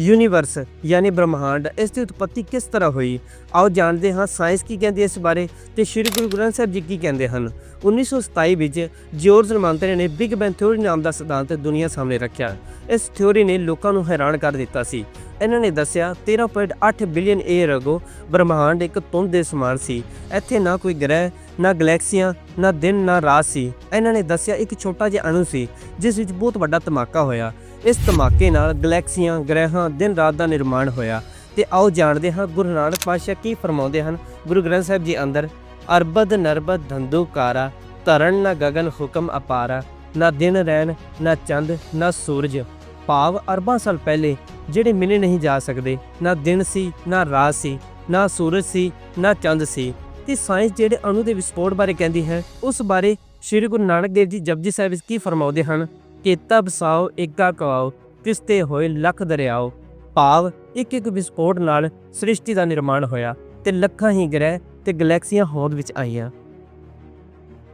Universe ਯਾਨੀ ਬ੍ਰਹਮਾਂਡ, ਇਸ ਦੀ ਉਤਪਤੀ ਕਿਸ ਤਰ੍ਹਾਂ ਹੋਈ? ਆਓ ਜਾਣਦੇ ਹਾਂ ਸਾਇੰਸ ਕੀ ਕਹਿੰਦੀ ਇਸ ਬਾਰੇ ਤੇ ਸ੍ਰੀ ਗੁਰੂ ਗ੍ਰੰਥ ਸਾਹਿਬ ਜੀ ਕੀ ਕਹਿੰਦੇ ਹਨ? 1927 ਵਿੱਚ ਜਿਓਰਜ ਰਮਾਂਤਰੇ ਨੇ ਬਿਗ ਬੈਂਗ ਥਿਊਰੀ ਨਾਮ ਦਾ ਸਿਧਾਂਤ ਦੁਨੀਆ ਸਾਹਮਣੇ ਰੱਖਿਆ। ਇਸ ਥਿਊਰੀ ਨੇ ਲੋਕਾਂ ਨੂੰ ਹੈਰਾਨ ਕਰ ਦਿੱਤਾ ਸੀ। ਇਹਨਾਂ ਨੇ ਦੱਸਿਆ 13.8 ਬਿਲੀਅਨ ਏਅਰ ਅਗੋ ਬ੍ਰਹਮਾਂਡ ਇੱਕ ਧੁੰਦ ਦੇ ਸਮਾਨ ਸੀ। ਇੱਥੇ ਨਾ ਕੋਈ ਗ੍ਰਹਿ, ਨਾ ਗੈਲੈਕਸੀਆਂ ਨਾ ਦਿਨ, ਨਾ ਰਾਤ ਸੀ। ਇਹਨਾਂ ਨੇ ਦੱਸਿਆ, ਇੱਕ ਛੋਟਾ ਜਿਹਾ ਅਣੂ ਸੀ, ਜਿਸ ਵਿੱਚ ਬਹੁਤ ਵੱਡਾ ਧਮਾਕਾ ਹੋਇਆ। ਇਸ ਧਮਾਕੇ ਨਾਲ ਗੈਲੈਕਸੀਆਂ, ਗ੍ਰਹਿਾਂ ਦਿਨ ਰਾਤ ਦਾ ਨਿਰਮਾਣ ਹੋਇਆ ਤੇ ਆਓ ਜਾਣਦੇ ਹਾਂ ਗੁਰੂ ਨਾਨਕ ਪਾਤਸ਼ਾਹ ਕੀ ਫਰਮਾਉਂਦੇ ਹਨ। ਗੁਰੂ ਗ੍ਰੰਥ ਸਾਹਿਬ ਜੀ ਅੰਦਰ, ਅਰਬਦ ਨਰਬਦ ਧੰਦੂਕਾਰਾ ਧਰਨ ਨਾ ਗਗਨ ਹੁਕਮ ਅਪਾਰਾ, ਨਾ ਦਿਨ ਰਹਿਣ ਨਾ ਚੰਦ, ਨਾ ਸੂਰਜ, ਭਾਵ ਅਰਬਾਂ ਸਾਲ ਪਹਿਲੇ ਜਿਹੜੇ ਮਿਲੇ ਨਹੀਂ ਜਾ ਸਕਦੇ, ਨਾ ਦਿਨ ਸੀ, ਨਾ ਰਾਤ ਸੀ, ਨਾ ਸੂਰਜ ਸੀ, ਨਾ ਚੰਦ ਸੀ। ਤੇ ਸਾਇੰਸ ਜਿਹੜੇ ਅਣੂ ਦੇ ਵਿਸਫੋਟ ਬਾਰੇ ਕਹਿੰਦੀ ਹੈ, ਉਸ ਬਾਰੇ ਸ੍ਰੀ ਗੁਰੂ ਨਾਨਕ ਦੇਵ ਜੀ ਜਪਜੀ ਸਾਹਿਬ ਵਿੱਚ ਕੀ ਫਰਮਾਉਂਦੇ ਹਨ? ਕਿ ਤਬ ਸਾਓ ਏਕਾ ਕਵਾਓ, ਤਿਸਤੇ ਹੋਏ ਲੱਖ ਦਰਿਆਓ। ਭਾਵ ਇੱਕ ਇੱਕ ਵਿਸਫੋਟ ਨਾਲ ਸ੍ਰਿਸ਼ਟੀ ਦਾ ਨਿਰਮਾਣ ਹੋਇਆ ਤੇ ਲੱਖਾਂ ਹੀ ਗ੍ਰਹਿ ਤੇ ਗੈਲੈਕਸੀਆਂ ਹੋਂਦ ਵਿੱਚ ਆਈਆਂ।